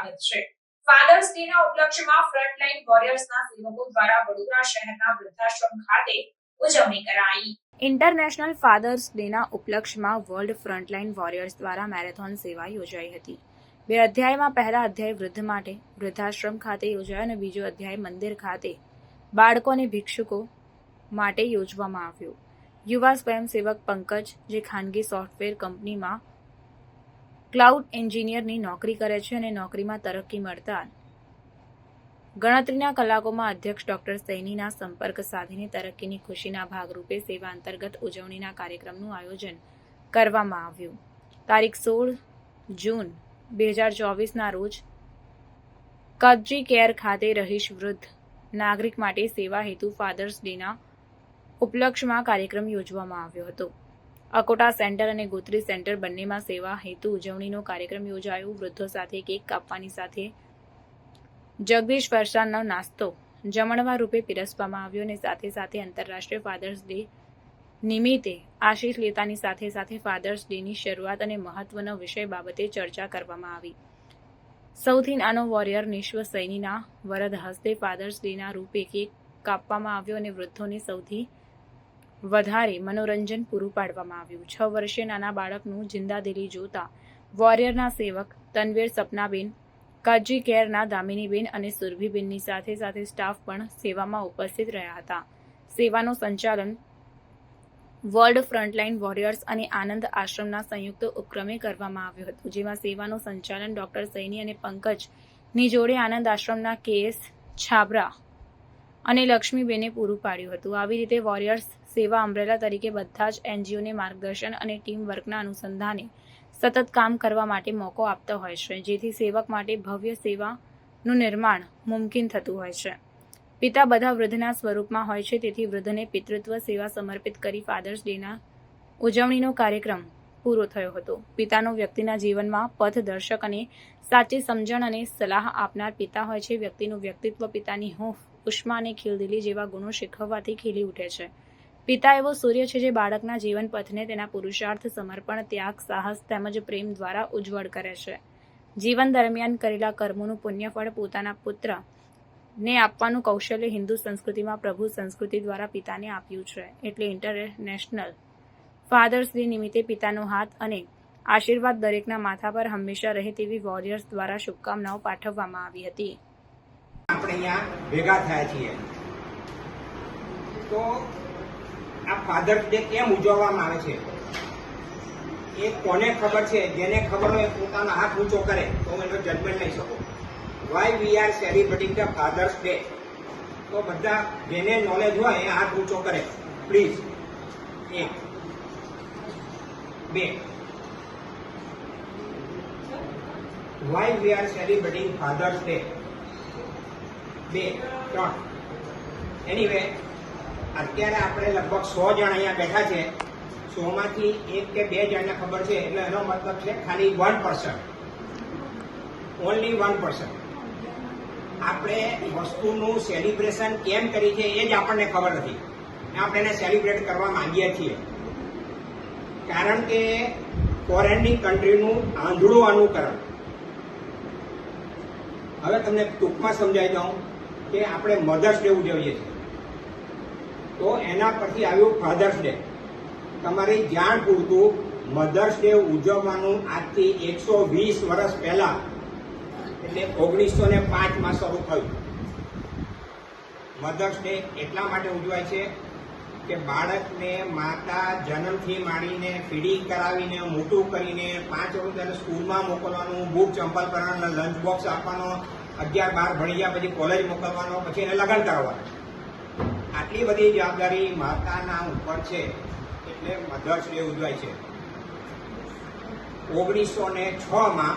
સ્વાગત છે. Fathers day ના ઉપલક્ષ્યમાં ફ્રન્ટલાઈન વોરિયર્સના સેવકો દ્વારા વડોદરા શહેરના વૃદ્ધાશ્રમ ખાતે ઉજવણી કરાઈ. ઇન્ટરનેશનલ ફાધર્સ ડેના ઉપલક્ષ્યમાં વર્લ્ડ ફ્રન્ટલાઈન વોરિયર્સ દ્વારા મેરેથોન સેવા યોજાઈ હતી. બે અધ્યાયમાં પહેલા અધ્યાય વૃદ્ધ માટે, વૃદ્ધાશ્રમ ખાતે યોજાયો અને બીજો અધ્યાય મંદિર ખાતે બાળકો અને ભિક્ષુકો માટે યોજવામાં આવ્યો. યુવા સ્વયંસેવક પંકજ, જે ખાનગી સોફ્ટવેર કંપનીમાં ક્લાઉડ એન્જિનિયરની નોકરી કરે છે અને નોકરીમાં તરક્કી મળતા ગણતરીના કલાકોમાં અધ્યક્ષ ડોક્ટર સૈનીના સંપર્ક સાધીને તરક્કીની ખુશીના ભાગરૂપે સેવા અંતર્ગત ઉજવણીના કાર્યક્રમનું આયોજન કરવામાં આવ્યું. તારીખ સોળ જૂન બે હજાર ચોવીસના રોજ કબજી કેર ખાતે રહીશ વૃદ્ધ નાગરિક માટે સેવા હેતુ ફાધર્સ ડેના ઉપલક્ષમાં કાર્યક્રમ યોજવામાં આવ્યો હતો. અકોટા સેન્ટર અને ગોત્રી સેન્ટર બંનેમાં સેવા હેતુ ઉજવણીનો કાર્યક્રમ યોજાયો. વૃદ્ધો સાથે કેક કાપવાની સાથે જગદીશ ફરસાણનો નાસ્તો જમણવા રૂપે પીરસવામાં આવ્યો અને સાથે સાથે આંતરરાષ્ટ્રીય ફાધર્સ ડે નિમિત્તે આશીષ લેતાની સાથે સાથે ફાધર્સ ડેની શરૂઆત અને મહત્વનો વિષય બાબતે ચર્ચા કરવામાં આવી. સૌથી નાનો વોરિયર નિશ્વ સૈનીના વરદ હસ્તે ફાધર્સ ડેના રૂપે કેક કાપવામાં આવ્યો અને વૃદ્ધોને સૌથી વધારે મનોરંજન પૂરું પાડવામાં આવ્યું. છ વર્ષે નાના બાળકનું જિંદાદિલી જોતા વોરિયરના સેવક તનવીર સપનાબેન, કાજી કેરના દામિનીબેન અને સુરભીબેનની સાથે સાથે સ્ટાફ પણ સેવામાં ઉપસ્થિત રહ્યા હતા. સેવાનું સંચાલન વર્લ્ડ ફ્રન્ટલાઇન વોરિયર્સ અને આનંદ આશ્રમના સંયુક્ત ઉપક્રમે કરવામાં આવ્યું હતું, જેમાં સેવાનું સંચાલન ડોક્ટર સૈની અને પંકજની જોડે આનંદ આશ્રમના કેએસ છાબરા અને લક્ષ્મીબેને પૂરું પાડ્યું હતું. આવી રીતે વોરિયર્સ સેવા અમ્બ્રેલા તરીકે બધા જ એનજીઓને માર્ગદર્શન અને ટીમ વર્કના અનુસંધાને સતત કામ કરવા માટે મોકો આપતો હોય છે, જેથી સેવક માટે ભવ્ય સેવાનું નિર્માણ મુમકિન થતું હોય છે. પિતા બધા વૃદ્ધના સ્વરૂપમાં હોય છે, તેથી વૃદ્ધને પિતૃત્વ સેવા સમર્પિત કરી ફાધર્સ ડેના ઉજવણીનો કાર્યક્રમ પૂરો થયો હતો. પિતાનો વ્યક્તિના જીવનમાં પથદર્શક અને સાચી સમજણ અને સલાહ આપનાર પિતા હોય છે. વ્યક્તિનું વ્યક્તિત્વ પિતાની હૂંફ, ઉષ્મા અને ખીલદિલી જેવા ગુણો શીખવવાથી ખીલી ઉઠે છે. પિતા એવો સૂર્ય છે જે બાળકના જીવન પથને તેના પુરુષાર્થ, સમર્પણ, ત્યાગ, સાહસ તેમજ પ્રેમ દ્વારા ઉજ્જવળ કરે છે. જીવન દરમિયાન કરેલા કર્મોનું પુણ્યફળ પોતાના પુત્ર ને આપવાનું કૌશલ્ય હિન્દુ સંસ્કૃતિમાં પ્રભુ સંસ્કૃતિ દ્વારા પિતાને આપ્યું છે. એટલે ઇન્ટરનેશનલ ફાધર્સ ડે નિમિત્તે પિતાનો હાથ અને આશીર્વાદ દરેકના માથા પર હંમેશા રહે તેવી વોરિયર્સ દ્વારા શુભકામનાઓ પાઠવવામાં આવી હતી. આપણે અહીંયા ભેગા થયા છીએ. તો આ ફાધર્સ ડે કેમ ઉજવવામાં આવે છે? એ કોને ખબર છે? જેને ખબર હોય પોતાનો હાથ ઊંચો કરે, તો હું એનો જજમેન્ટ લઈ શકું. Why we are celebrating the fathers day તો બધા જેને નોલેજ હોય એ હાથ ઊંચો કરે. પ્લીઝ એક. બે. Why we are celebrating fathers day બે. ત્રણ. એનીવે અત્યારે આપણે લગભગ સો જણ અહીંયા બેઠા છે. સો માંથી એક કે બે જણને ખબર છે, એટલે એનો મતલબ છે ખાલી one person only one person આપણે વસ્તુનું સેલિબ્રેશન કેમ કરી છે એ જ આપણને ખબર નથી. આપણે એને સેલિબ્રેટ કરવા માંગીએ છીએ. કારણ કે ફોરેનની કન્ટ્રીનું આંધળું અનુકરણ. હવે તમને ટૂંકમાં સમજાવી દઉં કે આપણે મધર્સ ડે ઉજવીએ છીએ તો એના પછી આવ્યું ફાધર્સ ડે તમારી જાણ પૂરતું મધર્સ ડે ઉજવવાનું આજથી એકસો વીસ વર્ષ પહેલા, એટલે ઓગણીસો ને પાંચમાં શરૂ થયું. મધર્સ ડે એટલા માટે ઉજવાય છે કે બાળકને માતા જન્મથી માંડીને ફીડિંગ કરાવીને, મોટું કરીને પાંચ વખત સ્કૂલમાં મોકલવાનું બુક ચંપલ કરવાનો લંચ બોક્સ આપવાનો, અગિયાર બાર ભણી ગયા પછી કોલેજ મોકલવાનો, પછી એને લગ્ન કરવાનું આટલી બધી જવાબદારી માતાના ઉપર છે, એટલે મધર્સ ડે ઉજવાય છે. ઓગણીસો ને છ માં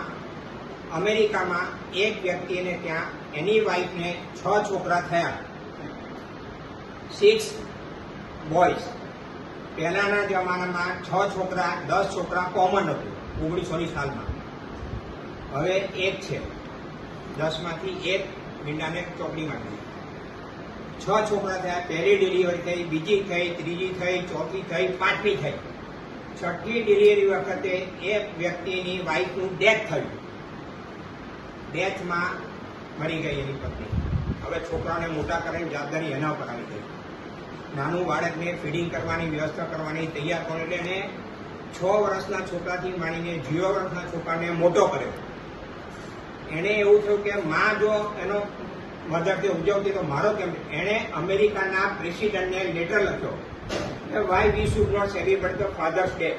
અમેરિકામાં એક વ્યક્તિને ત્યાં એની વાઈફને છ છોકરા થયા. સિક્સ બોયઝ પહેલાના જમાનામાં છ છોકરા, દસ છોકરા કોમન હતું, ઓગણીસોની સાલમાં. હવે એક છે. દસમાંથી એક મીંડાને ચોકડીમાં ગઈ છ છોકરા થયા, પહેલી ડિલિવરી થઈ, બીજી થઈ, ત્રીજી થઈ, ચોથી થઈ, પાંચમી થઈ. છઠ્ઠી ડિલિવરી વખતે એક વ્યક્તિની વાઈફનું ડેથ થયું. ડેથમાં મરી ગઈ એની પત્ની. હવે છોકરાને મોટા કરીને જવાબદારી એના ઉપર આવી ગઈ. નાનું બાળકને ફીડિંગ કરવાની, વ્યવસ્થા કરવાની, તૈયાર કરો એટલે એને છ વર્ષના છોકરાથી માંડીને જીરો વર્ષના છોકરાને મોટો કર્યો. એને એવું થયું કે માં જો એનો મધરથી ઉજવતી તો મારો કેમ? એણે અમેરિકાના પ્રેસિડેન્ટને લેટર લખ્યો. કે why we should not celebrate the fathers day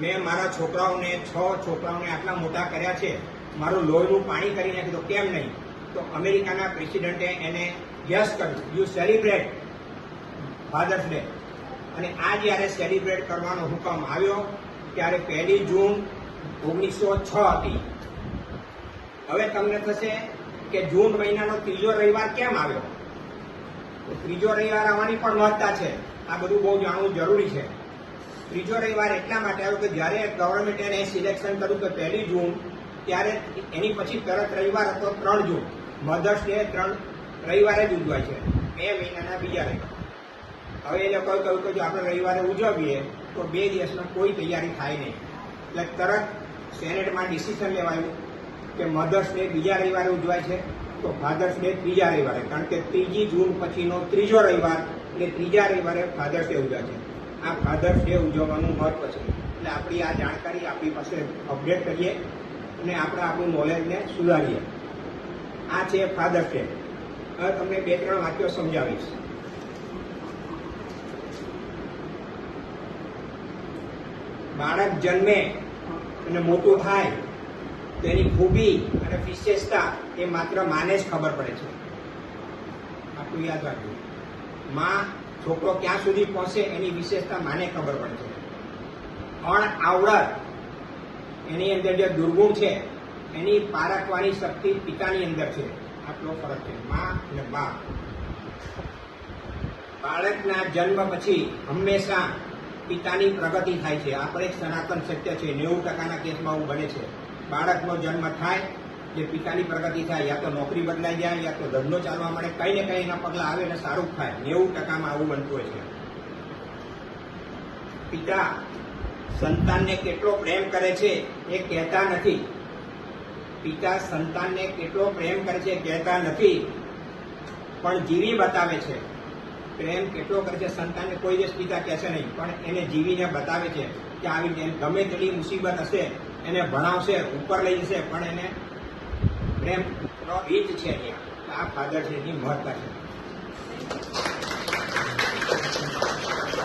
મેં મારા છોકરાઓને, છ છોકરાઓને આટલા મોટા કર્યા છે. મારું લોહીનું પાણી કરી નાખ્યું કેમ નહીં? તો અમેરિકાના પ્રેસિડેન્ટે એને યસ કર્યું. યુ સેલિબ્રેટ ફાધર્સ ડે અને આ જ્યારે સેલિબ્રેટ કરવાનો હુકમ આવ્યો, ત્યારે પહેલી જૂન ઓગણીસો છ હતી. હવે તમને થશે કે જૂન મહિનાનો ત્રીજો રવિવાર કેમ આવ્યો? તો ત્રીજો રવિવાર આવવાની પણ મહત્તા છે. આ બધું બહુ જાણવું જરૂરી છે. ત્રીજો રવિવાર એટલા માટે આવ્યો કે જ્યારે ગવર્મેન્ટે એને સિલેક્શન કર્યું કે પહેલી જૂન, ત્યારે એની પછી તરત રવિવાર હતો ત્રણ જૂન. મધર્સ ડે ત્રણ રવિવારે જ ઉજવાય છે. બે મહિનાના બીજા રવિવાર. હવે એ લોકોએ કહ્યું કે જો આપણે રવિવારે ઉજવીએ, તો બે દિવસમાં કોઈ તૈયારી થાય નહીં. એટલે તરત સેનેટમાં ડિસિઝન લેવાયું. કે મધર્સ ડે બીજા રવિવારે ઉજવાય છે, તો ફાધર્સ ડે ત્રીજા રવિવારે. કારણ કે ત્રીજી જૂન પછીનો ત્રીજો રવિવાર એટલે ત્રીજા રવિવારે ફાધર્સ ડે ઉજવાય છે. આ ફાધર્સ ડે ઉજવવાનું મહત્વ છે એટલે આપણી આ જાણકારી આપણી પાસે અપડેટ કરીએ અને આપણે આપણું નોલેજને સુધારીએ. આ છે ફાધર્સ ડે. હવે તમને બે ત્રણ વાક્યો સમજાવીશ. બાળક જન્મે અને મોટું થાય તેની ખૂબી અને વિશેષતા એ માત્ર માને જ ખબર પડે છે. આટલું યાદ રાખજો. માં છોકરો ક્યાં સુધી પહોંચે એની વિશેષતા માને ખબર પડે છે. અણ આવડત એની અંદર જે દુર્ગુણ છે, એની પારખવાની શક્તિ પિતાની અંદર છે. આટલો ફરક છે. માં અને બા બાળકના જન્મ પછી હંમેશા પિતાની પ્રગતિ થાય છે. આપણે સનાતન સત્ય છે. નેવું ટકાના કેસમાં એવું બને છે. બાળકનો જન્મ થાય, જે પિતાની પ્રગતિ થાય, યા તો નોકરી બદલાઈ જાય, યા તો ધંધો ચાલવા મળે કંઈ ને કંઈ એના પગલાં આવે ને સારું થાય. નેવું ટકામાં આવું બનતું હોય છે. પિતા સંતાનને કેટલો પ્રેમ કરે છે એ કહેતા નથી. પિતા સંતાનને કેટલો પ્રેમ કરે છે કહેતા નથી. પણ જીવી બતાવે છે. પ્રેમ કેટલો કરે છે સંતાનને કોઈ દિવસ પિતા કહેશે નહીં, પણ એને જીવીને બતાવે છે કે આવી ગમે તેટલી મુસીબત હશે એને ભણાવશે, ઉપર લઈ જશે, પણ એને પ્રેમ નો રીત છે આ ફાધર છે, એની મહત્તા છે.